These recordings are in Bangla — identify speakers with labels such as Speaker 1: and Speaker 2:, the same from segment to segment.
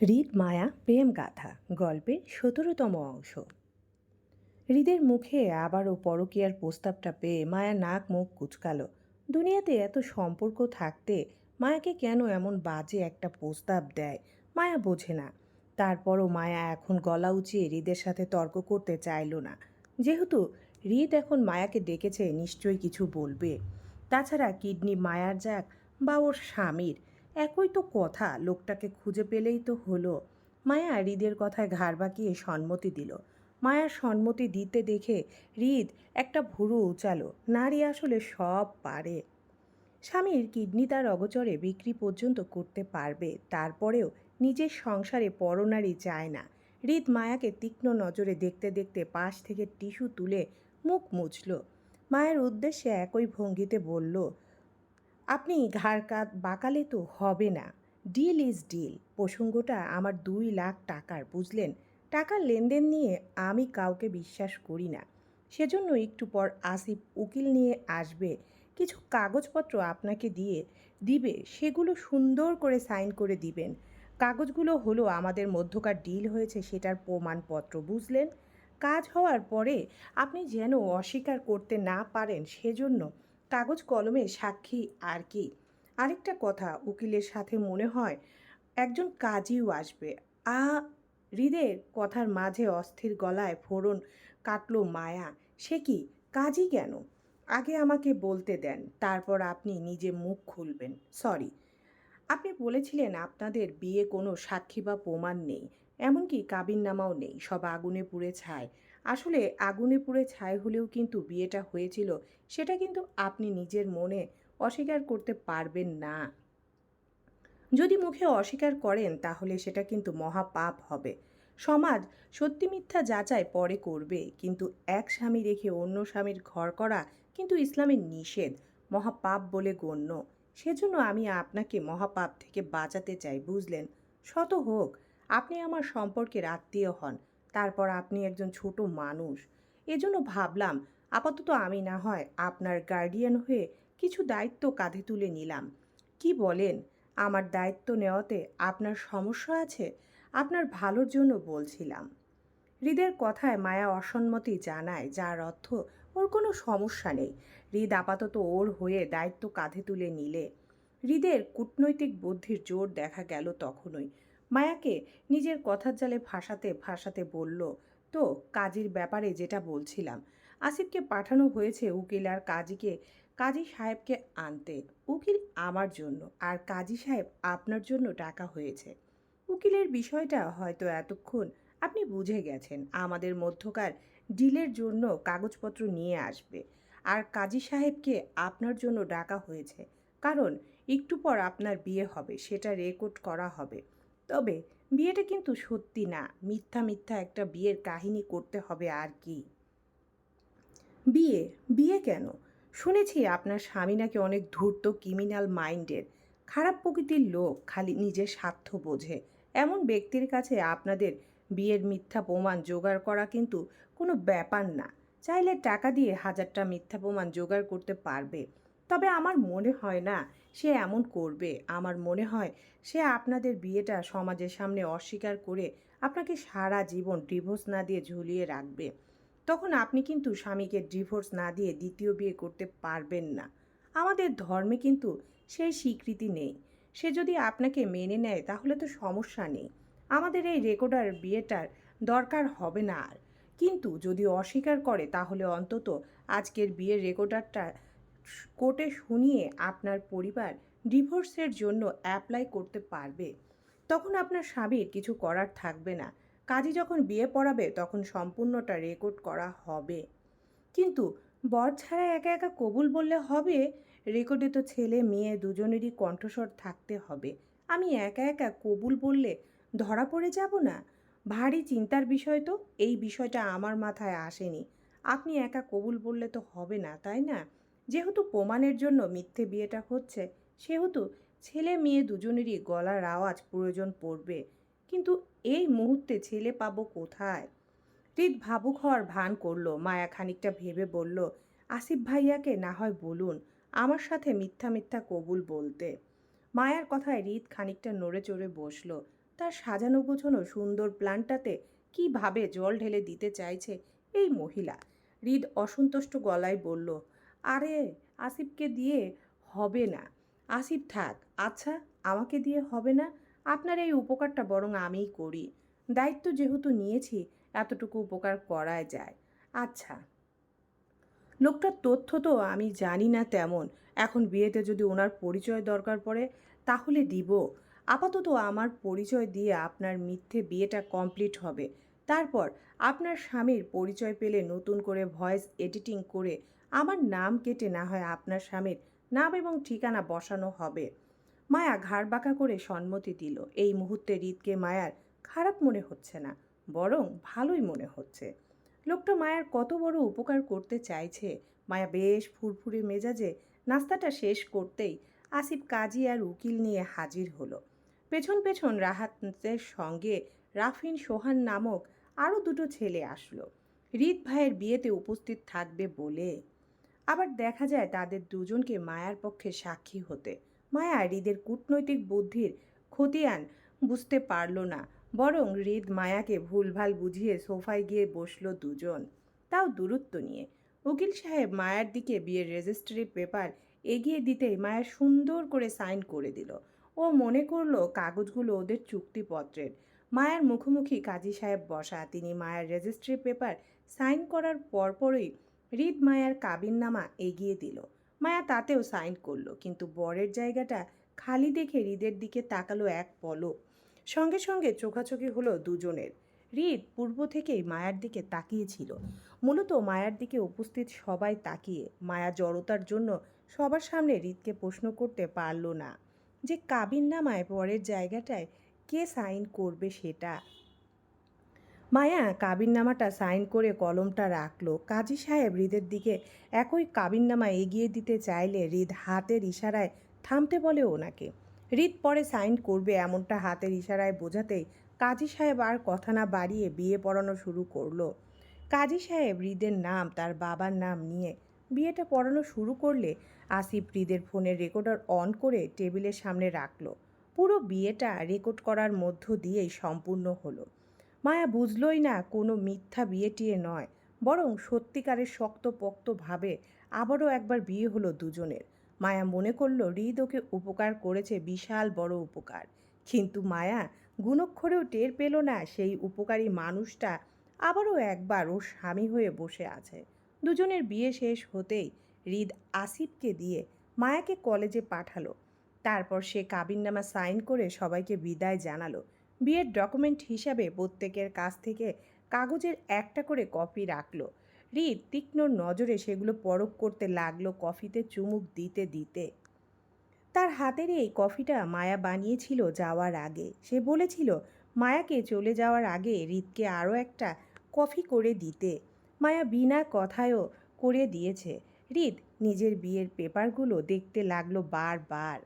Speaker 1: হৃদ মায়া প্রেম গাথা, গল্পের সতেরোতম অংশ। হৃদের মুখে আবারও পরকীয়ার প্রস্তাবটা পেয়ে মায়া নাক মুখ কুচকালো। দুনিয়াতে এত সম্পর্ক থাকতে মায়াকে কেন এমন বাজে একটা প্রস্তাব দেয়, মায়া বোঝে না। তারপরও মায়া এখন গলা উঁচিয়ে হৃদের সাথে তর্ক করতে চাইলো না। যেহেতু হৃদ এখন মায়াকে ডেকেছে, নিশ্চয়ই কিছু বলবে। তাছাড়া কিডনি মায়ার যাক বা ওর স্বামীর একই তো কথা, লোকটাকে খুঁজে পেলেই তো হলো। মায়া হৃদের কথায় ঘাড় বাঁকিয়ে সম্মতি দিল। মায়ার সম্মতি দিতে দেখে হৃদ একটা ভুরু উচালো। নারী আসলে সব পারে। স্বামীর কিডনি তার অগচরে বিক্রি পর্যন্ত করতে পারবে, তারপরেও নিজের সংসারে পরনারী চায় না। হৃদ মায়াকে তীক্ষ্ণ নজরে দেখতে দেখতে পাশ থেকে টিস্যু তুলে মুখ মুছল। মায়ের উদ্দেশ্যে একই ভঙ্গিতে বলল আপনি ঘাড় কাত বাঁকালে তো হবে না। Deal is deal. প্রসঙ্গটা আমার দুই লাখ টাকার, বুঝলেন? টাকার লেনদেন নিয়ে আমি কাউকে বিশ্বাস করি না। সেজন্য একটু পর আসিফ উকিল নিয়ে আসবে। কিছু কাগজপত্র আপনাকে দিয়ে দিবে, সেগুলো সুন্দর করে সাইন করে দিবেন। কাগজগুলো হলো আমাদের মধ্যকার ডিল হয়েছে সেটার প্রমাণপত্র, বুঝলেন? কাজ হওয়ার পরে আপনি যেন অস্বীকার করতে না পারেন, সেজন্য কাগজ কলমে সাক্ষী আর কি? আরেকটা কথা, উকিলের সাথে মনে হয় একজন কাজীও আসবে। আ, হৃদের কথার মাঝে অস্থির গলায় ফোড়ন কাটলো মায়া। সে কি, কাজী কেন? আগে আমাকে বলতে দেন, তারপর আপনি নিজে মুখ খুলবেন। সরি। আপনি বলেছিলেন আপনাদের বিয়ে কোনো সাক্ষী বা প্রমাণ নেই। এমনকি কাবিননামাও নেই, সব আগুনে পুড়ে ছায়। আসলে আগুনে পুড়ে ছাই হলেও কিন্তু বিয়েটা হয়েছিল, সেটা কিন্তু আপনি নিজের মনে অস্বীকার করতে পারবেন না। যদি মুখে অস্বীকার করেন, তাহলে সেটা কিন্তু মহাপাপ হবে। সমাজ সত্যি মিথ্যা যাচাই পরে করবে, কিন্তু এক স্বামী রেখে অন্য স্বামীর ঘর করা কিন্তু ইসলামের নিষেধ, মহাপাপ বলে গণ্য। সেজন্য আমি আপনাকে মহাপাপ থেকে বাঁচাতে চাই, বুঝলেন? শত হোক, আপনি আমার সম্পর্কের আত্মীয় হন তারপর আপনি একজন ছোট মানুষ। এজন্য ভাবলাম, আপাতত আমি না হয় আপনার গার্ডিয়ান হয়ে কিছু দায়িত্ব কাঁধে তুলে নিলাম। কি বলেন? আমার দায়িত্ব নেওয়াতে আপনার সমস্যা আছে? আপনার ভালোর জন্য বলছিলাম। হৃদের কথায় মায়া অসম্মতি জানায়, যার অর্থ ওর কোনো সমস্যা নেই। হৃদ আপাতত ওর হয়ে দায়িত্ব কাঁধে তুলে নিলে। হৃদের কূটনৈতিক বুদ্ধির জোর দেখা গেল তখনই। মায়াকে নিজের কথার জালে ভাসাতে ভাসাতে বলল, তো, কাজীর ব্যাপারে যেটা বলছিলাম। আসিফকে পাঠানো হয়েছে উকিল আর কাজীকে, কাজী সাহেবকে আনতে। উকিল আমার জন্য আর কাজী সাহেব আপনার জন্য ডাকা হয়েছে। উকিলের বিষয়টা হয়তো এতক্ষণ আপনি বুঝে গেছেন। আমাদের মধ্যকার ডিলের জন্য কাগজপত্র নিয়ে আসবে। আর কাজী সাহেবকে আপনার জন্য ডাকা হয়েছে। কারণ একটু পর আপনার বিয়ে হবে, সেটা রেকর্ড করা হবে। তবে বিয়েটা কিন্তু সত্যি না। মিথ্যা মিথ্যা একটা বিয়ের কাহিনী করতে হবে আর কি। বিয়ে? বিয়ে কেন? শুনেছি আপনার স্বামী নাকি অনেক ধূর্ত ক্রিমিনাল মাইন্ডের খারাপ প্রকৃতির লোক, খালি নিজের স্বার্থ বোঝে। এমন ব্যক্তির কাছে আপনাদের বিয়ের মিথ্যা প্রমাণ জোগাড় করা কিন্তু কোনো ব্যাপার না। চাইলে টাকা দিয়ে হাজারটা মিথ্যা প্রমাণ জোগাড় করতে পারবে। তবে আমার মনে হয় না সে এমন করবে। আমার মনে হয় সে আপনাদের বিয়েটা সমাজের সামনে অস্বীকার করে আপনাকে সারা জীবন ডিভোর্স না দিয়ে ঝুলিয়ে রাখবে। তখন আপনি কিন্তু স্বামীকে ডিভোর্স না দিয়ে দ্বিতীয় বিয়ে করতে পারবেন না। আমাদের ধর্মে কিন্তু সেই স্বীকৃতি নেই। সে যদি আপনাকে মেনে নেয় তাহলে তো সমস্যা নেই। আমাদের এই রেকর্ডার বিয়েটার দরকার হবে না আর। কিন্তু যদি অস্বীকার করে তাহলে অন্তত আজকের বিয়ের রেকর্ডারটা কোর্টে শুনিয়ে আপনার পরিবার ডিভোর্সের জন্য অ্যাপ্লাই করতে পারবে। তখন আপনার স্বামীর কিছু করার থাকবে না। কাজী যখন বিয়ে পড়াবে, তখন সম্পূর্ণটা রেকর্ড করা হবে। কিন্তু বর ছাড়া একা একা কবুল বললে হবে? রেকর্ডে তো ছেলে, মেয়ে দুজনেরই কণ্ঠস্বর থাকতে হবে। আমি একা একা কবুল বললে ধরা পড়ে যাব না? ভারী চিন্তার বিষয় তো, এই বিষয়টা আমার মাথায় আসেনি। আপনি একা কবুল বললে তো হবে না, তাই না? যেহেতু প্রমাণের জন্য মিথ্যে বিয়েটা হচ্ছে, সেহেতু ছেলে মেয়ে দুজনেরই গলার আওয়াজ প্রয়োজন পড়বে। কিন্তু এই মুহূর্তে ছেলে পাবো কোথায়? হৃদ ভাবুক হওয়ার ভান করল। মায়া খানিকটা ভেবে বলল, আসিফ ভাইয়াকে না হয় বলুন, আমার সাথে মিথ্যা মিথ্যা কবুল বলতে। মায়ার কথায় হৃদ খানিকটা নড়ে চড়ে বসল। তার সাজানো গোছানো সুন্দর প্ল্যানটাতে কীভাবে জল ঢেলে দিতে চাইছে এই মহিলা? হৃদ অসন্তুষ্ট গলায় বলল আরে, আসিফকে দিয়ে হবে না। আসিফ থাক আচ্ছা আমাকে দিয়ে হবে না? আপনার এই উপকারটা বরং আমিই করি। দায়িত্ব যেহেতু নিয়েছি, এতটুকু উপকার করায় যায়। আচ্ছা। লোকটার তথ্য তো আমি জানি না তেমন। এখন বিয়েতে যদি ওনার পরিচয় দরকার পড়ে, তাহলে দিব। আপাতত আমার পরিচয় দিয়ে আপনার মিথ্যে বিয়েটা কমপ্লিট হবে। তারপর আপনার স্বামীর পরিচয় পেলে নতুন করে ভয়েস এডিটিং করে আমার নাম কেটে না হয় আপনার স্বামীর নাম এবং ঠিকানা বসানো হবে। মায়া ঘাড় বাঁকা করে সম্মতি দিল। এই মুহূর্তে হৃদকে মায়ার খারাপ মনে হচ্ছে না, বরং ভালোই মনে হচ্ছে। লোকটা মায়ার কত বড় উপকার করতে চাইছে। মায়া বেশ ফুরফুরে মেজাজে নাস্তাটা শেষ করতেই আসিফ কাজী আর উকিল নিয়ে হাজির হলো। পেছন পেছন রাহাতের সঙ্গে রাফিন সোহান নামক আরও দুটো ছেলে আসলো। রিত ভাইয়ের বিয়েতে উপস্থিত থাকবে বলে আবার দেখা যায় তাদের দুজনকে মায়ার পক্ষে সাক্ষী হতে। মায়া হৃদের কূটনৈতিক বুদ্ধির খতিয়ান বুঝতে পারল না, বরং হৃদ মায়াকে ভুলভাল বুঝিয়ে সোফায় গিয়ে বসল দুজন। তাও দূরত্ব নিয়ে। উকিল সাহেব মায়ার দিকে বিয়ের রেজিস্ট্রি পেপার এগিয়ে দিতেই মায়া সুন্দর করে সাইন করে দিল। ও মনে করল কাগজগুলো ওদের চুক্তিপত্রের। মায়ার মুখোমুখি কাজী সাহেব বসা, তিনি মায়ার রেজিস্ট্রি পেপার সাইন করার পরপরই হৃদ মায়ার কাবিননামা এগিয়ে দিল। মায়া তাতেও সাইন করল, কিন্তু বরের জায়গাটা খালি দেখে হৃদের দিকে তাকালো এক পলক। সঙ্গে সঙ্গে চোখাচোখি হলো দুজনের। হৃদ পূর্ব থেকেই মায়ার দিকে তাকিয়েছিল। মূলত মায়ার দিকে উপস্থিত সবাই তাকিয়ে মায়া জড়তার জন্য সবার সামনে হৃদকে প্রশ্ন করতে পারল না যে কাবিন নামায় পরের জায়গাটায় কে সাইন করবে সেটা। মায়া কাবিননামাটা সাইন করে কলমটা রাখল। কাজী সাহেব হৃদের দিকে একই কাবিননামা এগিয়ে দিতে চাইলে হৃদ হাতের ইশারায় থামতে বলে ওনাকে। হৃদ পরে সাইন করবে এমনটা হাতের ইশারায় বোঝাতেই কাজী সাহেব আর কথা না বাড়িয়ে বিয়ে পড়ানো শুরু করল। কাজী সাহেব হৃদের নাম, তার বাবার নাম নিয়ে বিয়েটা পড়ানো শুরু করলে আসিফ হৃদের ফোনের রেকর্ডার অন করে টেবিলের সামনে রাখল। পুরো বিয়েটা রেকর্ড করার মধ্য দিয়েই সম্পূর্ণ হলো। মায়া বুঝলই না কোনো মিথ্যা বিয়ে টিয়ে নয়, বরং সত্যিকারের শক্তপোক্তভাবে আবারও একবার বিয়ে হলো দুজনের। মায়া মনে করল হৃদ ওকে উপকার করেছে বিশাল বড় উপকার। কিন্তু মায়া গুণক্ষরেও টের পেল না সেই উপকারী মানুষটা আবারও একবার ওর স্বামী হয়ে বসে আছে। দুজনের বিয়ে শেষ হতেই হৃদ আসিফকে দিয়ে মায়াকে কলেজে পাঠালো। তারপর সে কাবিননামা সাইন করে সবাইকে বিদায় জানালো। বিয়ের ডকুমেন্ট হিসাবে প্রত্যেকের কাছ থেকে কাগজের একটা করে কপি রাখল। হৃদ তীক্ষ্ণ নজরে সেগুলো পরখ করতে লাগল কফিতে চুমুক দিতে দিতে। তার হাতের এই কফিটা মায়া বানিয়েছিল যাওয়ার আগে। সে বলেছিল, মায়াকে চলে যাওয়ার আগে হৃদকে আরও একটা কফি করে দিতে। মায়া বিনা কথায়ও করে দিয়েছে। হৃদ নিজের বিয়ের পেপারগুলো দেখতে লাগল বারবার।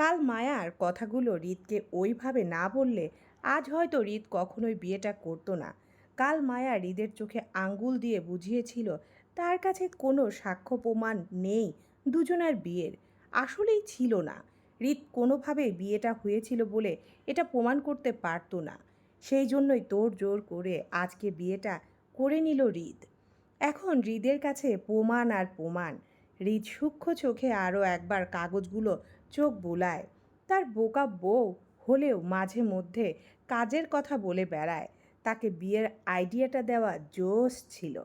Speaker 1: কাল মায়ার কথাগুলো হৃদকে ওইভাবে না বললে আজ হয়তো হৃদ কখনোই বিয়েটা করতো না। কাল মায়া হৃদের চোখে আঙ্গুল দিয়ে বুঝিয়েছিল, তার কাছে কোনো সাক্ষ্য প্রমাণ নেই, দুজনার বিয়ের। আসলেই ছিল না। হৃদ কোনোভাবে বিয়েটা হয়েছিল বলে এটা প্রমাণ করতে পারতো না। সেই জন্যই তোর জোর করে আজকে বিয়েটা করে নিল হৃদ। এখন হৃদের কাছে প্রমাণ আর প্রমাণ। হৃদ সূক্ষ্ম চোখে আরও একবার কাগজগুলো চোখ বোলায়। তার বোকা বউ হলেও মাঝে মধ্যে কাজের কথা বলে বেড়ায়। তাকে বিয়ের আইডিয়াটা দেওয়া জোশ ছিল।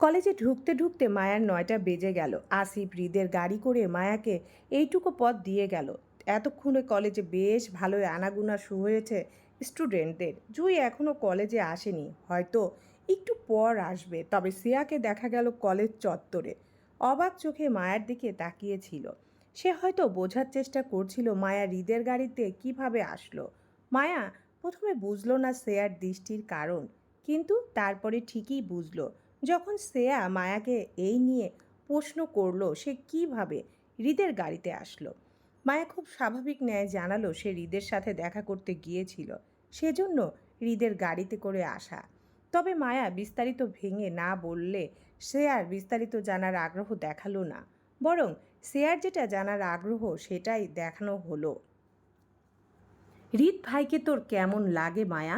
Speaker 1: কলেজে ঢুকতে ঢুকতে মায়ার নয়টা বেজে গেল। আসিফ হৃদের গাড়ি করে মায়াকে এইটুকু পথ দিয়ে গেল। এতক্ষণে কলেজে বেশ ভালোই আনাগুনা শু হয়েছে স্টুডেন্টদের। জুই এখনও কলেজে আসেনি, হয়তো একটু পর আসবে। তবে সিয়াকে দেখা গেল কলেজ চত্বরে। অবাক চোখে মায়ার দিকে তাকিয়েছিল। সে হয়তো বোঝার চেষ্টা করছিল মায়া হৃদের গাড়িতে কীভাবে আসলো। মায়া প্রথমে বুঝলো না শ্রেয়ার দৃষ্টির কারণ, কিন্তু তারপরে ঠিকই বুঝলো। যখন শ্রেয়া মায়াকে এই নিয়ে প্রশ্ন করল সে কীভাবে হৃদের গাড়িতে আসলো, মায়া খুব স্বাভাবিক ন্যায় জানালো সে হৃদের সাথে দেখা করতে গিয়েছিল, সেজন্য হৃদের গাড়িতে করে আসা। তবে মায়া বিস্তারিত ভেঙে না বললে শ্রেয়ার বিস্তারিত জানার আগ্রহ দেখাল না, বরং শ্রেয়ার যেটা জানার আগ্রহ সেটাই দেখানো হলো। রিত ভাইকে তোর কেমন লাগে মায়া?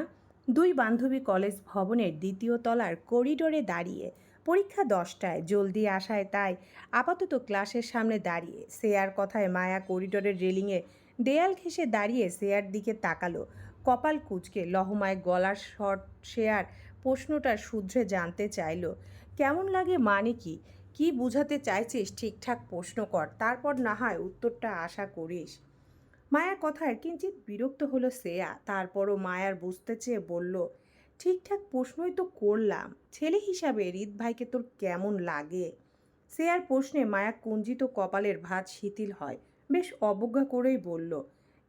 Speaker 1: দুই বান্ধবী কলেজ ভবনের দ্বিতীয় তলার করিডোরে দাঁড়িয়ে, পরীক্ষা দশটায়, জলদি আসায় তাই আপাতত ক্লাসের সামনে দাঁড়িয়ে সেয়ার কথায় মায়া করিডোরের রেলিংয়ে দেয়াল ঘেঁষে দাঁড়িয়ে সেয়ার দিকে তাকালো, কপাল কুচকে লহমায় গলার শর্ট শেয়ার প্রশ্নটার শুদ্ধে জানতে চাইলো, কেমন লাগে মানে কি কি বুঝাতে চাইছিস ঠিকঠাক প্রশ্ন কর, তারপর না হয় উত্তরটা আশা করিস। মায়ার কথায় কিঞ্চিত বিরক্ত হলো শ্রেয়া, তারপরও মায়ার বুঝতে চেয়ে বলল, ঠিকঠাক প্রশ্নই তো করলাম, ছেলে হিসাবে রিত ভাইকে তোর কেমন লাগে? শ্রেয়ার প্রশ্নে মায়া কুঞ্জিত কপালের ভাত শিথিল হয়, বেশ অবজ্ঞা করেই বলল,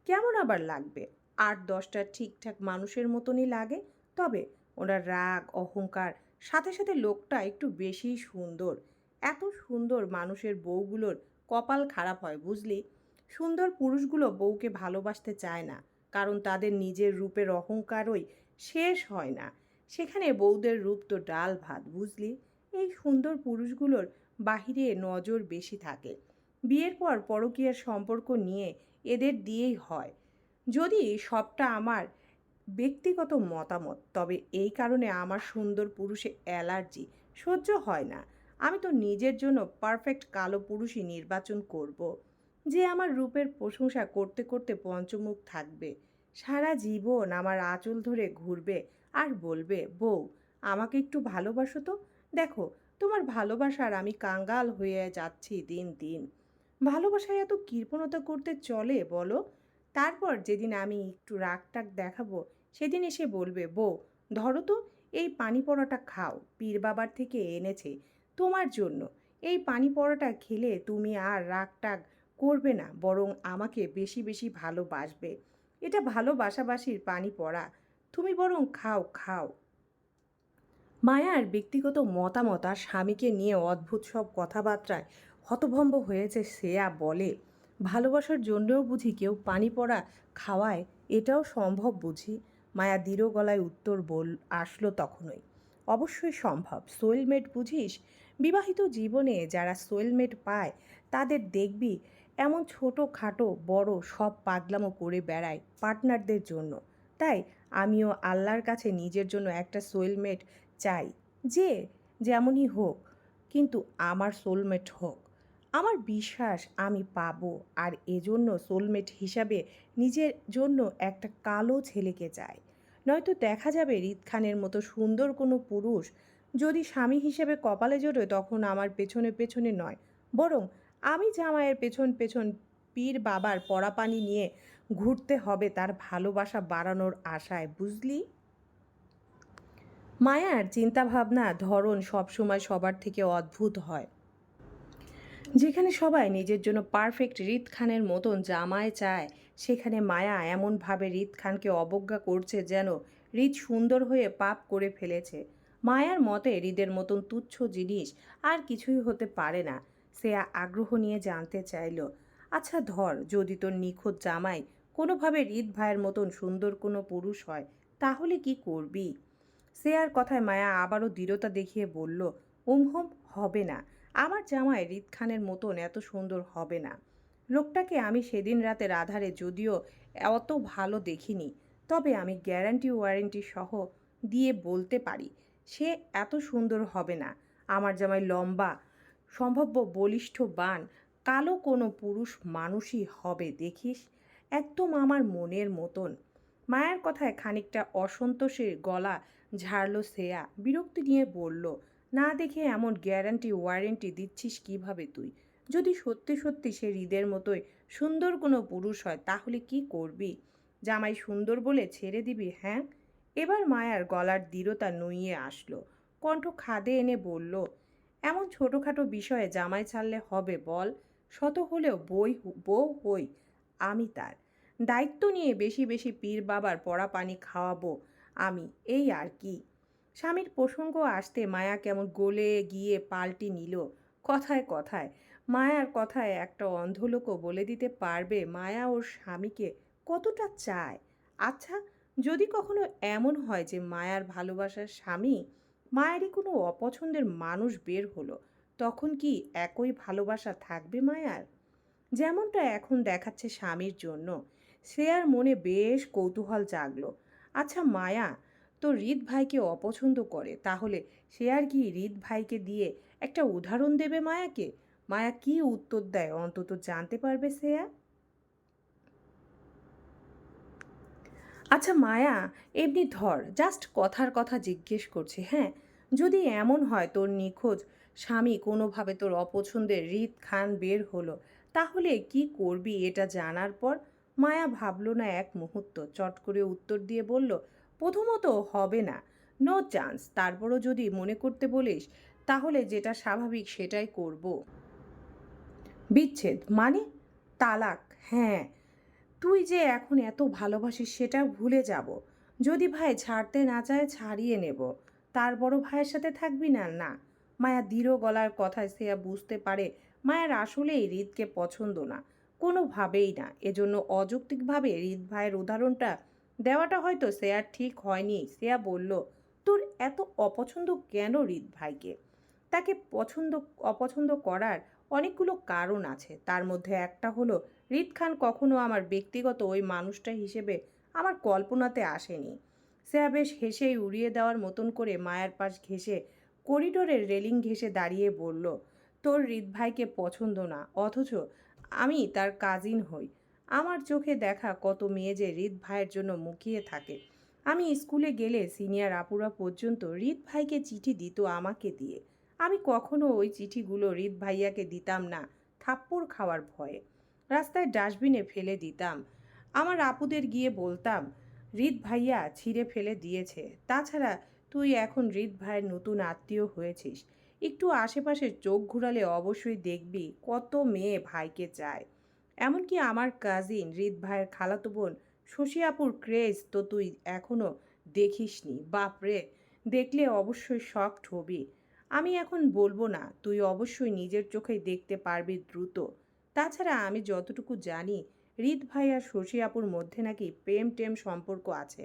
Speaker 1: কেমন আবার লাগবে? আট দশটা ঠিকঠাক মানুষের মতনই লাগে, তবে ওনার রাগ, অহংকার, সাথে সাথে লোকটা একটু বেশিই সুন্দর। এত সুন্দর মানুষের বউগুলোর কপাল খারাপ হয়, বুঝলি? সুন্দর পুরুষগুলো বউকে ভালোবাসতে চায় না, কারণ তাদের নিজের রূপের অহংকারই শেষ হয় না। সেখানে বউদের রূপ তো ডাল ভাত, বুঝলি? এই সুন্দর পুরুষগুলোর বাহিরে নজর বেশি থাকে। বিয়ের পর পরকীয়ার সম্পর্ক নিয়ে এদের দিয়েই হয়। যদি সবটা আমার ব্যক্তিগত মতামত, তবে এই কারণে আমার সুন্দর পুরুষে অ্যালার্জি সহ্য হয় না। আমি তো নিজের জন্য পারফেক্ট কালো পুরুষই নির্বাচন করব। যে আমার রূপের প্রশংসা করতে করতে পঞ্চমুখ থাকবে। সারা জীবন আমার আঁচল ধরে ঘুরবে আর বলবে, বউ, আমাকে একটু ভালোবাসো তো। দেখো, তোমার ভালোবাসার আমি কাঙ্গাল হয়ে যাচ্ছি দিন দিন। ভালোবাসায় এত কৃপণতা করতে চলে বলো? তারপর যেদিন আমি একটু রাগটাক দেখাবো সেদিন এসে বলবে, বউ, ধরো তো এই পানি পড়াটা খাও, পীর বাবার থেকে এনেছে, তোমার জন্য। এই পানি পড়াটা খেলে তুমি আর রাগ টাগ করবে না, বরং আমাকে বেশি বেশি ভালোবাসবে। এটা ভালোবাসাবাসির পানি পড়া তুমি বরং খাও খাও। মায়ার ব্যক্তিগত মতামত স্বামীকে নিয়ে অদ্ভুত সব কথাবার্তায় হতভম্ব হয়েছে শ্রেয়া বলে, ভালোবাসার জন্যও বুঝি কেউ পানি পড়া খাওয়ায়? এটাও সম্ভব বুঝি? মায়া দৃঢ় গলায় উত্তর বল, আসলো তখনই। অবশ্যই সম্ভব। সোয়েলমেট বুঝিস? বিবাহিত জীবনে যারা সোয়েলমেট পায়, তাদের দেখবি এমন ছোটো খাটো বড় সব পাগলামো করে বেড়ায় পার্টনারদের জন্য। তাই আমিও আল্লাহর কাছে নিজের জন্য একটা সোলমেট চাই। যে যেমনই হোক, কিন্তু আমার সোলমেট হোক। আমার বিশ্বাস আমি পাবো আর এজন্য সোলমেট হিসাবে নিজের জন্য একটা কালো ছেলেকে চাই। নয়তো দেখা যাবে রিত খানের মতো সুন্দর কোনো পুরুষ যদি স্বামী হিসেবে কপালে জোটে তখন আমার পেছনে পেছনে নয়। বরং আমি জামাইয়ের পেছন পেছন পীর বাবার পরাপানি নিয়ে ঘুরতে হবে তার ভালোবাসা বাড়ানোর আশায়, বুঝলি? মায়ার চিন্তাভাবনা ধরন সবসময় সবার থেকে অদ্ভুত হয়। যেখানে সবাই নিজের জন্য পারফেক্ট রিত খানের মতন জামায় চায়, সেখানে মায়া এমনভাবে রিত খানকে অবজ্ঞা করছে যেন রিত সুন্দর হয়ে পাপ করে ফেলেছে। মায়ার মতে হৃদের মতন তুচ্ছ জিনিস আর কিছুই হতে পারে না। সে আগ্রহ নিয়ে জানতে চাইল আচ্ছা ধর, যদি তোর নিখোঁজ জামাই কোনোভাবে হৃদ ভাইয়ের মতন সুন্দর কোনো পুরুষ হয়, তাহলে কি করবি? সে আর কথায় মায়া আবারও দৃঢ়তা দেখিয়ে বলল, উমহম, হবে না। আমার জামাই হৃদ খানের মতন এত সুন্দর হবে না। লোকটাকে আমি সেদিন রাতের আধারে যদিও অত ভালো দেখিনি, তবে আমি গ্যারান্টি ওয়ারেন্টি সহ দিয়ে বলতে পারি, সে এত সুন্দর হবে না। আমার জামাই লম্বা, সম্ভাব্য বলিষ্ঠ বান, কালো কোনো পুরুষ মানুষই হবে, দেখিস? একদম আমার মনের মতন। মায়ের কথায় খানিকটা অসন্তোষের গলা ঝাড়ল শ্রেয়া, বিরক্তি নিয়ে বলল না দেখে এমন গ্যারান্টি ওয়ারেন্টি দিচ্ছিস কীভাবে তুই? যদি সত্যি সত্যি সে হৃদের মতোই সুন্দর কোনো পুরুষ হয়, তাহলে কি করবি? জামাই সুন্দর বলে ছেড়ে দিবি হ্যাঁ? এবার মায়ার গলার দৃঢ়তা নুইয়ে আসলো। কণ্ঠ খাদে এনে বলল, এমন ছোটোখাটো বিষয়ে জামাই ছাড়লে হবে বল। শত হলেও বই বউ হই, আমি তার। দায়িত্ব নিয়ে বেশি বেশি পীর বাবার পড়া পানি খাওয়াবো, আমি, এই আর কি। স্বামীর প্রসঙ্গ আসতে মায়া কেমন গলে গিয়ে পাল্টি নিল। কথায় কথায়। মায়ার কথায় একটা অন্ধলোকও বলে দিতে পারবে মায়া ওর স্বামীকে কতটা চায়। আচ্ছা যদি কখনো এমন হয় যে মায়ার ভালোবাসার স্বামী মায়েরই কোনো অপছন্দের মানুষ বের হলো, তখন কি একই ভালোবাসা থাকবে মায়ার? যেমনটা এখন দেখাচ্ছে স্বামীর জন্য। শ্রেয়ার মনে বেশ কৌতূহল জাগলো। আচ্ছা মায়া তো রিত ভাইকে অপছন্দ করে। তাহলে সে আর কি রিত ভাইকে দিয়ে একটা উদাহরণ দেবে মায়াকে? মায়া কি উত্তর দেয়? অন্তত জানতে পারবে শ্রেয়া? আচ্ছা মায়া, এমনি ধর জাস্ট কথার কথা জিজ্ঞেস করছি হ্যাঁ? যদি এমন হয় তোর নিখোঁজ স্বামী কোনোভাবে তোর অপছন্দের রিত খান বের হলো, তাহলে কি করবি এটা জানার পর? মায়া ভাবলো না এক মুহূর্ত, চট করে উত্তর দিয়ে বলল প্রথমত হবে না। নো চান্স তারপরও যদি মনে করতে বলিস, তাহলে যেটা স্বাভাবিক সেটাই করব। বিচ্ছেদ মানে? তালাক হ্যাঁ। তুই যে এখন এত ভালোবাসিস সেটা ভুলে যাব। যদি ভাই ছাড়তে না চায় ছাড়িয়ে নেব। তার বড় ভাইয়ের সাথে থাকবি না? না। মায়া দৃঢ় গলার কথায় শ্রেয়া বুঝতে পারে মায়ের আসলেই হৃদকে পছন্দ না। কোনোভাবেই না। এজন্য অযৌক্তিকভাবে হৃদ ভাইয়ের উদাহরণটা দেওয়াটা হয়তো শ্রেয়ার ঠিক হয়নি। শ্রেয়া বলল, তোর এত অপছন্দ কেন হৃদ ভাইকে? তাকে পছন্দ, অপছন্দ করার অনেকগুলো কারণ আছে। তার মধ্যে একটা হলো, রিদ খান কখনো আমার ব্যক্তিগত ওই মানুষটা হিসেবে আমার কল্পনাতে আসেনি। শ্রেয়া বেশ হেসেই উড়িয়ে দেওয়ার মতন করে মায়ার পাশ ঘেসে করিডোরের রেলিং ঘেসে দাঁড়িয়ে বলল, তোর হৃদ ভাইকে পছন্দ না, অথচ আমি তার কাজিন হই। আমার চোখে দেখা কত মেয়ে যে হৃদ ভাইয়ের জন্য মুখিয়ে থাকে। আমি স্কুলে গেলে সিনিয়র আপুরা পর্যন্ত হৃদ ভাইকে চিঠি দিত আমাকে দিয়ে। আমি কখনো ওই চিঠিগুলো হৃদ ভাইয়াকে দিতাম না, থাপ্পড় খাওয়ার ভয়ে। রাস্তায় ডাস্টবিনে ফেলে দিতাম। আমার আপুদের গিয়ে বলতাম, হৃদ ভাইয়া ছিঁড়ে ফেলে দিয়েছে। তাছাড়া তুই এখন হৃদ ভাইয়ের নতুন আত্মীয় হয়েছিস। একটু আশেপাশে চোখ ঘুরালে অবশ্যই দেখবি কত মেয়ে ভাইকে চায়। এমনকি আমার কাজিন হৃদ ভাইয়ের খালাতো বোন শশী আপুর ক্রেজ তো তুই এখনও দেখিসনি। বাপরে দেখলে অবশ্যই শকড হবি। আমি এখন বলব না, তুই অবশ্যই নিজের চোখে দেখতে পারবি দ্রুত। তাছাড়া আমি যতটুকু জানি, হৃদ ভাই আর শশী আপুর মধ্যে নাকি প্রেম টেম সম্পর্ক আছে।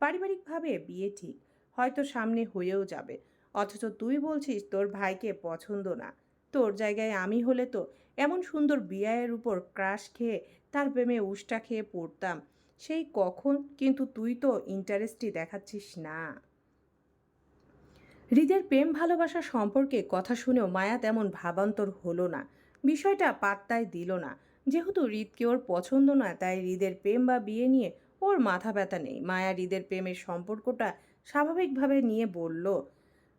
Speaker 1: পারিবারিকভাবে বিয়ে ঠিক, হয়তো সামনে হয়েও যাবে। অথচ তুই বলছিস তোর ভাইকে পছন্দ না। তোর জায়গায় আমি হলে তো এমন সুন্দর বিয়ায়ের উপর ক্রাশ খেয়ে তার প্রেমে উষ্টা খেয়ে পড়তাম। সেই কখন কিন্তু তুই তো ইন্টারেস্টই দেখাচ্ছিস না। হৃদের প্রেম ভালোবাসা সম্পর্কে কথা শুনেও মায়া তেমন ভাবান্তর হলো না। বিষয়টা পাত্তায় দিল না। যেহেতু হৃদকে ওর পছন্দ না তাই হৃদের প্রেম বা বিয়ে নিয়ে ওর মাথা ব্যথা নেই। মায়া হৃদের প্রেমের সম্পর্কটা স্বাভাবিকভাবে নিয়ে বলল,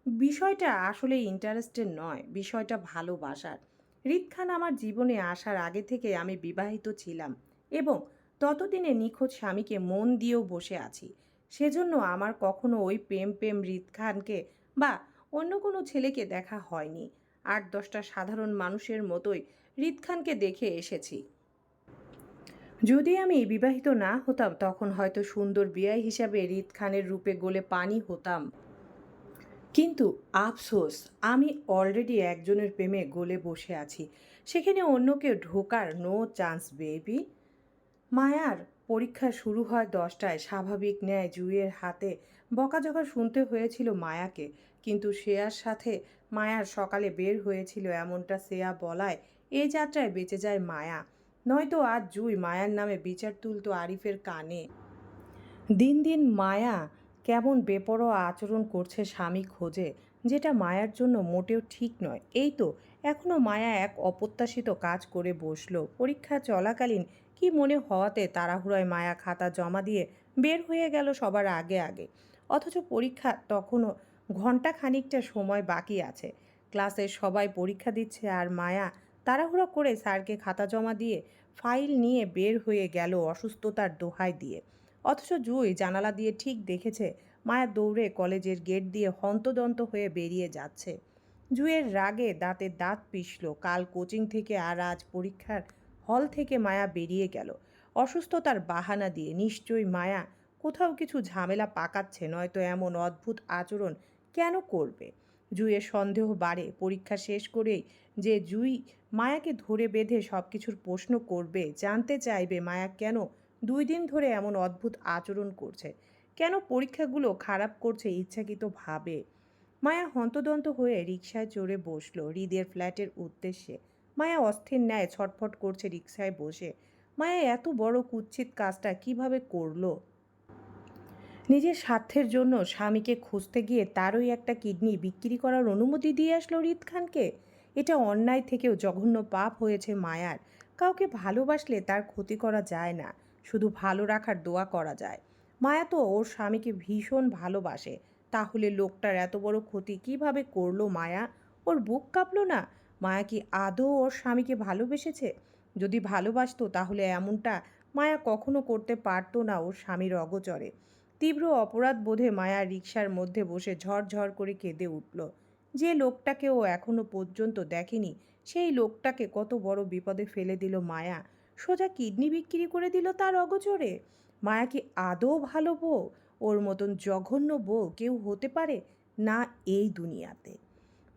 Speaker 1: বিষয়টা আসলে ইন্টারেস্টের নয়, বিষয়টা ভালোবাসার। হৃদ খান আমার জীবনে আসার আগে থেকে আমি বিবাহিত ছিলাম এবং ততদিনে নিখোঁজ স্বামীকে মন দিয়েও বসে আছি। সেজন্য আমার কখনো ওই প্রেম প্রেম হৃদ খানকে বা অন্য কোনো ছেলেকে দেখা হয়নি। আট দশটা সাধারণ মানুষের মতোই হৃদ খানকে দেখে এসেছি। যদি আমি বিবাহিত না হতাম, তখন হয়তো সুন্দর বিয়াই হিসাবে হৃদ খানের রূপে গলে পানি হতাম। কিন্তু আফসোস, আমি অলরেডি একজনের প্রেমে গলে বসে আছি। সেখানে অন্য কেউ ঢোকার নো চান্স বেবি মায়ার পরীক্ষা শুরু হয় দশটায়, স্বাভাবিক ন্যায় জুইয়ের হাতে। বকাঝকা শুনতে হয়েছিল মায়াকে, কিন্তু শ্রেয়ার সাথে মায়ার সকালে বের হয়েছিল এমনটা শ্রেয়া বলায়। এই যাত্রায় বেঁচে যায় মায়া। নয়তো আজ জুই মায়ার নামে বিচার তুলতো আরিফের কানে। দিন দিন মায়া কেমন বেপরোয়া আচরণ করছে স্বামী খোঁজে, যেটা মায়ার জন্য মোটেও ঠিক নয়। এই তো এখনও মায়া এক অপ্রত্যাশিত কাজ করে বসল। পরীক্ষা চলাকালীন কি মনে হওয়াতে তাড়াহুড়োয় মায়া খাতা জমা দিয়ে বের হয়ে গেল সবার আগে আগে। অথচ পরীক্ষা তখনও ঘণ্টা খানিকটা সময় বাকি আছে। ক্লাসের সবাই পরীক্ষা দিচ্ছে আর মায়া তাড়াহুড়ো করে স্যারকে খাতা জমা দিয়ে ফাইল নিয়ে বের হয়ে গেল অসুস্থতার দোহাই দিয়ে। অথচ জুই জানালা দিয়ে ঠিক দেখেছে মায়া দৌড়ে কলেজের গেট দিয়ে হন্তদন্ত হয়ে বেরিয়ে যাচ্ছে। জুয়ের রাগে দাঁতে দাঁত পিষল। কাল কোচিং থেকে আর আজ পরীক্ষার হল থেকে মায়া বেরিয়ে গেল। অসুস্থতার বাহানা দিয়ে নিশ্চয়ই মায়া কোথাও কিছু ঝামেলা পাকাচ্ছে, নয়তো এমন অদ্ভুত আচরণ কেন করবে? জুইয়ের সন্দেহ বাড়ে। পরীক্ষা শেষ করেই যে জুই মায়াকে ধরে বেঁধে সব কিছুর প্রশ্ন করবে, জানতে চাইবে মায়া কেন দুই দিন ধরে এমন অদ্ভুত আচরণ করছে। কেন পরীক্ষাগুলো খারাপ করছে ইচ্ছাকৃতভাবে? মায়া হন্তদন্ত হয়ে রিক্সায় চড়ে বসল হৃদের ফ্ল্যাটের উদ্দেশ্যে। মায়া অস্থির ন্যায় ছটফট করছে রিক্সায় বসে। মায়া এত বড় কুৎসিত কাজটা কীভাবে করল? নিজের স্বার্থের জন্য স্বামীকে খুঁজতে গিয়ে তারই একটা কিডনি বিক্রি করার অনুমতি দিয়ে আসলো রিত খানকে। এটা অন্যায় থেকেও জঘন্য পাপ হয়েছে মায়ার। কাউকে ভালোবাসলে তার ক্ষতি করা যায় না। শুধু ভালো রাখার দোয়া করা যায়। মায়া তো ওর স্বামীকে ভীষণ ভালোবাসে। তাহলে লোকটার এত বড় ক্ষতি কীভাবে করল মায়া? ওর বুক কাঁপলো না? মায়া কি আদৌ ওর স্বামীকে ভালোবেসেছে? যদি ভালোবাসতো তাহলে এমনটা মায়া কখনো করতে পারতো না ওর স্বামীর অগচরে। তীব্র অপরাধ বোধে মায়া রিক্সার মধ্যে বসে ঝরঝর করে কেঁদে উঠল। যে লোকটাকে ও এখনও পর্যন্ত দেখেনি, সেই লোকটাকে কত বড় বিপদে ফেলে দিল মায়া। সোজা কিডনি বিক্রি করে দিল তার অগচরে। মায়া কি আদৌ ভালো বউ? ওর মতন জঘন্য বউ কেউ হতে পারে? না এই দুনিয়াতে।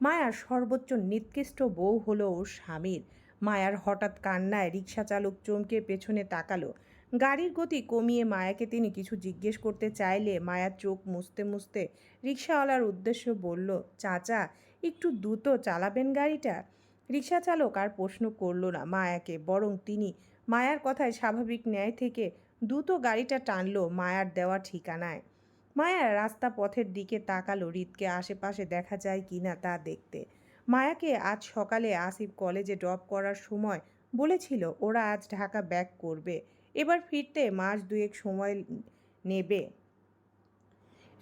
Speaker 1: মায়ার সর্বোচ্চ নিকৃষ্ট বউ হলো ওর স্বামীর। মায়ার হঠাৎ কান্নায় রিক্সা চালক চমকে পেছনে তাকালো। গাড়ির গতি কমিয়ে মায়াকে তিনি কিছু জিজ্ঞেস করতে চাইলে মায়ার চোখ মুছতে মুছতে রিক্সাওয়ালার উদ্দেশ্য বলল, চাচা, একটু দ্রুত চালাবেন গাড়িটা। রিক্সা চালক আর প্রশ্ন করল না মায়াকে, বরং তিনি মায়ার কথায় স্বাভাবিক ন্যায় থেকে দ্রুত গাড়িটা টানলো মায়ার দেওয়া ঠিকানায়। মায়া রাস্তা পথের দিকে তাকালো, হৃদকে আশেপাশে দেখা যায় কি না তা দেখতে। মায়াকে আজ সকালে আসিফ কলেজে ড্রপ করার সময় বলেছিল, ওরা আজ ঢাকা ব্যাক করবে। এবার ফিরতে মাস দুয়েক সময় নেবে।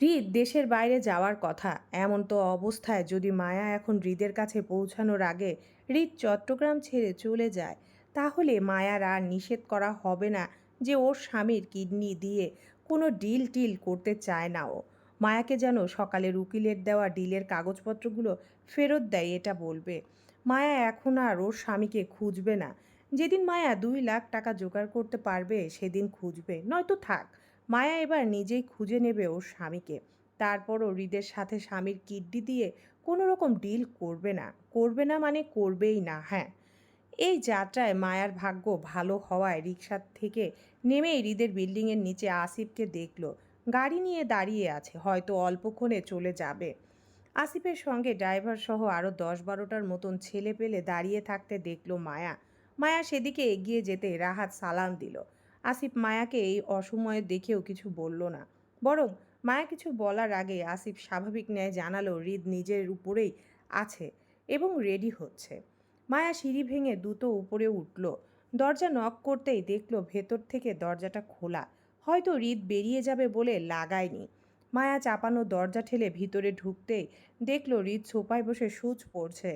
Speaker 1: হৃদ দেশের বাইরে যাওয়ার কথা। এমন তো অবস্থায় যদি মায়া এখন হৃদের কাছে পৌঁছানোর আগে হৃদ চট্টগ্রাম ছেড়ে চলে যায়, তাহলে মায়ার আর নিষেধ করা হবে না যে ওর স্বামীর কিডনি দিয়ে কোনো ডিল টিল করতে চায় না ও। মায়াকে যেন সকালের উকিলের দেওয়া ডিলের কাগজপত্রগুলো ফেরত দেয়, এটা বলবে। মায়া এখন আর ওর স্বামীকে খুঁজবে না। যেদিন মায়া দুই লাখ টাকা জোগাড় করতে পারবে, সেদিন খুঁজবে। নয়তো থাক। মায়া এবার নিজেই খুঁজে নেবে ওর স্বামীকে। তারপরও হৃদের সাথে স্বামীর কিডনি দিয়ে কোনো রকম ডিল করবে না। করবে না মানে করবেই না হ্যাঁ। এই যাত্রায় মায়ার ভাগ্য ভালো হওয়ায় রিক্সার থেকে নেমেই হৃদের বিল্ডিংয়ের নিচে আসিফকে দেখল। গাড়ি নিয়ে দাঁড়িয়ে আছে, হয়তো অল্পক্ষণে চলে যাবে। আসিফের সঙ্গে ড্রাইভার সহ আরও দশ বারোটার মতন ছেলে পেলে দাঁড়িয়ে থাকতে দেখল মায়া। মায়া সেদিকে এগিয়ে যেতে রাহাত সালাম দিল। আসিফ মায়াকে এই অসময়ে দেখেও কিছু বলল না। বরং মায়া কিছু বলার আগে আসিফ স্বাভাবিক ন্যায় জানালো, হৃদ নিজের উপরেই আছে এবং রেডি হচ্ছে। মায়া সিঁড়ি ভেঙে দ্রুত উপরে উঠল। দরজা নক করতেই দেখল ভেতর থেকে দরজাটা খোলা। হয়তো হৃদ বেরিয়ে যাবে বলে লাগায়নি। মায়া চাপানো দরজা ঠেলে ভিতরে ঢুকতেই দেখল হৃদ সোফায় বসে সুচ পড়ছে।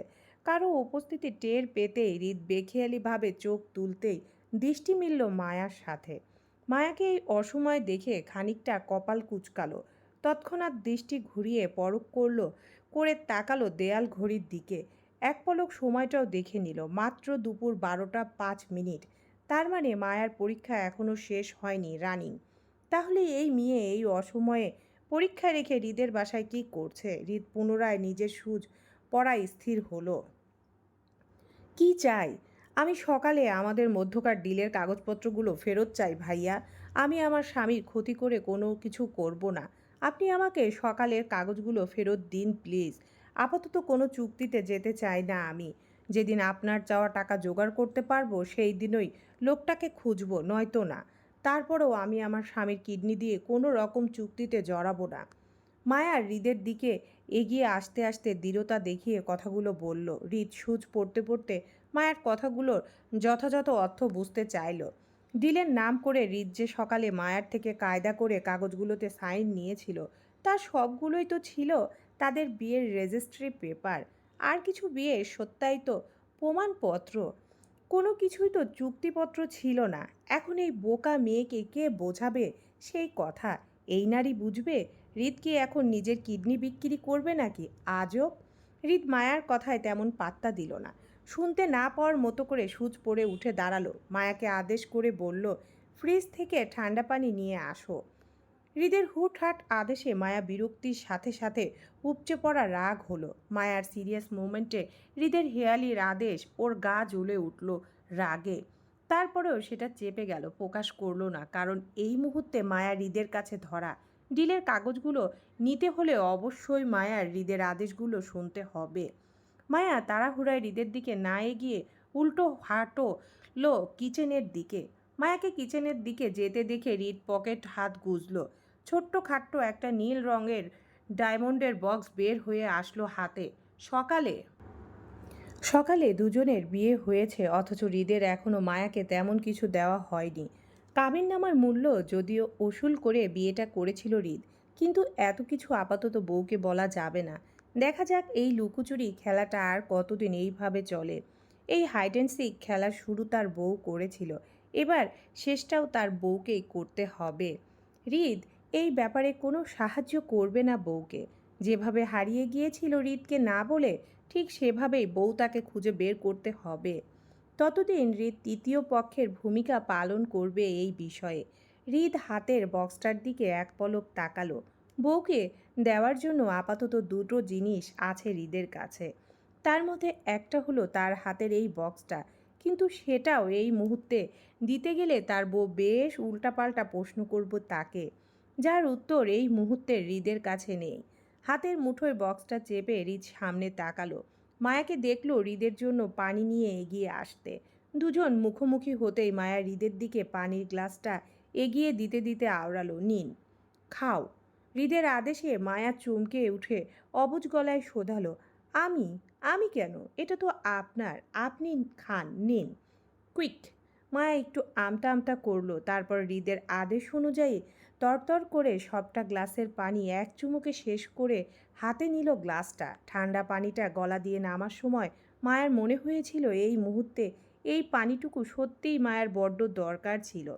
Speaker 1: কারও উপস্থিতি টের পেতেই হৃদ বেখেয়ালিভাবে চোখ তুলতেই দৃষ্টি মিলল মায়ার সাথে। মায়াকে এই অসময় দেখে খানিকটা কপাল কুচকালো। তৎক্ষণাৎ দৃষ্টি ঘুরিয়ে পরক করল, করে তাকালো দেয়াল ঘড়ির দিকে। এক পলক সময়টাও দেখে নিল, মাত্র দুপুর বারোটা পাঁচ মিনিট। তার মানে মায়ার পরীক্ষা এখনও শেষ হয়নি, রানিং। তাহলে এই মেয়ে এই অসময়ে পরীক্ষা রেখে হৃদের বাসায় কী করছে? হৃদ পুনরায় নিজের সুজ পড়ায় স্থির হলো। কি চাই? আমি সকালে আমাদের মধ্যকার ডিলের কাগজপত্রগুলো ফেরত চাই ভাইয়া। আমি আমার স্বামীর ক্ষতি করে কোনো কিছু করব না। আপনি আমাকে সকালের কাগজগুলো ফেরত দিন, প্লিজ। আপাতত কোনো চুক্তিতে যেতে চাই না আমি। যেদিন আপনার চাওয়া টাকা জোগাড় করতে পারব, সেই দিনই লোকটাকে খুঁজবো, নয়তো না। তারপরেও আমি আমার স্বামীর কিডনি দিয়ে কোনো রকম চুক্তিতে জড়াবো না। মায়া হৃদের দিকে এগিয়ে আসতে আসতে দৃঢ়তা দেখিয়ে কথাগুলো বলল। হৃদ সুচ পড়তে পড়তে মায়ার কথাগুলোর যথাযথ অর্থ বুঝতে চাইল। ডিলের নাম করে হৃদ যে সকালে মায়ার থেকে কায়দা করে কাগজগুলোতে সাইন নিয়েছিল, তার সবগুলোই তো ছিল তাদের বিয়ের রেজিস্ট্রি পেপার। আর কিছু বিয়ে সত্যায়িত প্রমাণপত্র, কোনো কিছুই তো চুক্তিপত্র ছিল না। এখন এই বোকা মেয়েকে কে বোঝাবে সেই কথা? এই নারী বুঝবে? হৃদ কি এখন নিজের কিডনি বিক্রি করবে নাকি? আজও হৃদ মায়ার কথায় তেমন পাত্তা দিল না। শুনতে না পাওয়ার মতো করে সুচ পড়ে উঠে দাঁড়াল। মায়াকে আদেশ করে বলল, ফ্রিজ থেকে ঠান্ডা পানি নিয়ে আসো। হৃদের হুটহাট আদেশে মায়া বিরক্তির সাথে সাথে উপচে পড়া রাগ হলো। মায়ার সিরিয়াস মোমেন্টে হৃদের হেয়ালির আদেশ ওর গা জ্বলে উঠল রাগে। তারপরেও সেটা চেপে গেল, প্রকাশ করল না, কারণ এই মুহূর্তে মায়া হৃদের কাছে ধরা। ডিলের কাগজগুলো নিতে হলে অবশ্যই মায়ার হৃদের আদেশগুলো শুনতে হবে। মায়া তাড়াহুড়ায় হৃদের দিকে না এগিয়ে উল্টো হাঁটো লো কিচেনের দিকে। মায়াকে কিচেনের দিকে যেতে দেখে রিদ পকেট হাত গুজল। ছোট্ট খাট্ট একটা নীল রঙের ডায়মন্ডের বক্স বের হয়ে আসলো হাতে। সকালে সকালে দুজনের বিয়ে হয়েছে, অথচ হৃদের এখনও মায়াকে তেমন কিছু দেওয়া হয়নি। কাবিননামার মূল্য যদিও ওসুল করে বিয়েটা করেছিল হৃদ, কিন্তু এত কিছু আপাতত বউকে বলা যাবে না। দেখা যাক এই লুকোচুরি খেলাটা আর কতদিন এইভাবে চলে। এই হাইড অ্যান্ড সিক খেলার শুরু তার বউ করেছিল। এবার শেষটাও তার বউকেই করতে হবে। হৃদ এই ব্যাপারে কোনো সাহায্য করবে না বউকে। যেভাবে হারিয়ে গিয়েছিল হৃদকে না বলে ঠিক সেভাবেই বউ তাকে খুঁজে বের করতে হবে। ততদিন হৃদ তৃতীয় পক্ষের ভূমিকা পালন করবে এই বিষয়ে। হৃদ হাতের বক্সটার দিকে এক পলক তাকালো। বউকে দেওয়ার জন্য আপাতত দুটো জিনিস আছে হৃদের কাছে। তার মধ্যে একটা হলো তার হাতের এই বক্সটা। কিন্তু সেটাও এই মুহূর্তে দিতে গেলে তার বউ বেশ উল্টাপাল্টা প্রশ্ন করব তাকে, যার উত্তর এই মুহূর্তে হৃদের কাছে নেই। হাতের মুঠোয় বক্সটা চেপে হৃদ সামনে তাকালো। মায়াকে দেখল হৃদের জন্য পানি নিয়ে এগিয়ে আসতে। দুজন মুখোমুখি হতেই মায়া হৃদের দিকে পানির গ্লাসটা এগিয়ে দিতে দিতে আওড়ালো, নিন, খাও। হৃদের আদেশে মায়া চমকে উঠে অবুজ গলায় শোধালো, আমি? আমি কেন? এটা তো আপনার। আপনি খান, নিন। কুইক মায়া একটু আমতা আমতা করল, তারপর হৃদের আদেশ অনুযায়ী তরতর করে সবটা গ্লাসের পানি এক চুমুকে শেষ করে হাতে নিল গ্লাসটা। ঠান্ডা পানিটা গলা দিয়ে নামার সময় মায়ার মনে হয়েছিল এই মুহূর্তে এই পানিটুকু সত্যিই মায়ের বড্ড দরকার ছিল।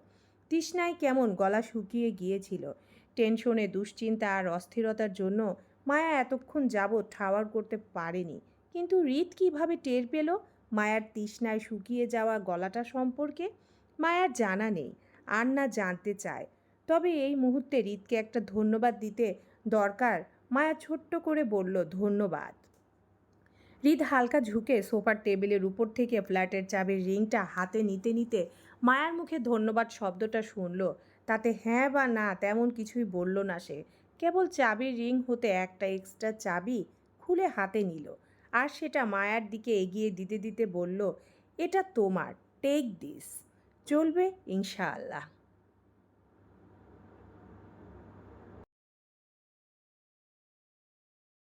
Speaker 1: তৃষ্ণায় কেমন গলা শুকিয়ে গিয়েছিল। টেনশনে, দুশ্চিন্তা আর অস্থিরতার জন্য মায়া এতক্ষণ যাবৎ ঠাওয়ার করতে পারেনি। কিন্তু হৃদ কীভাবে টের পেল? মায়ার তৃষ্ণায় শুকিয়ে যাওয়া গলাটা সম্পর্কে মায়ার জানা নেই, আর না জানতে চায়। তবে এই মুহূর্তে হৃদকে একটা ধন্যবাদ দিতে দরকার, মায়া ছোট্ট করে বলল, ধন্যবাদ। হৃদ হালকা ঝুঁকে সোফার টেবিলের উপর থেকে ফ্ল্যাটের চাবির রিংটা হাতে নিতে নিতে মায়ার মুখে ধন্যবাদ শব্দটা শুনল। তাতে হ্যাঁ বা না তেমন কিছুই বলল না সে। কেবল চাবির রিং হতে একটা এক্সট্রা চাবি খুলে হাতে নিল আর সেটা মায়ার দিকে এগিয়ে দিতে দিতে বলল, এটা তোমার টেক দিস চলবে ইনশাআল্লাহ।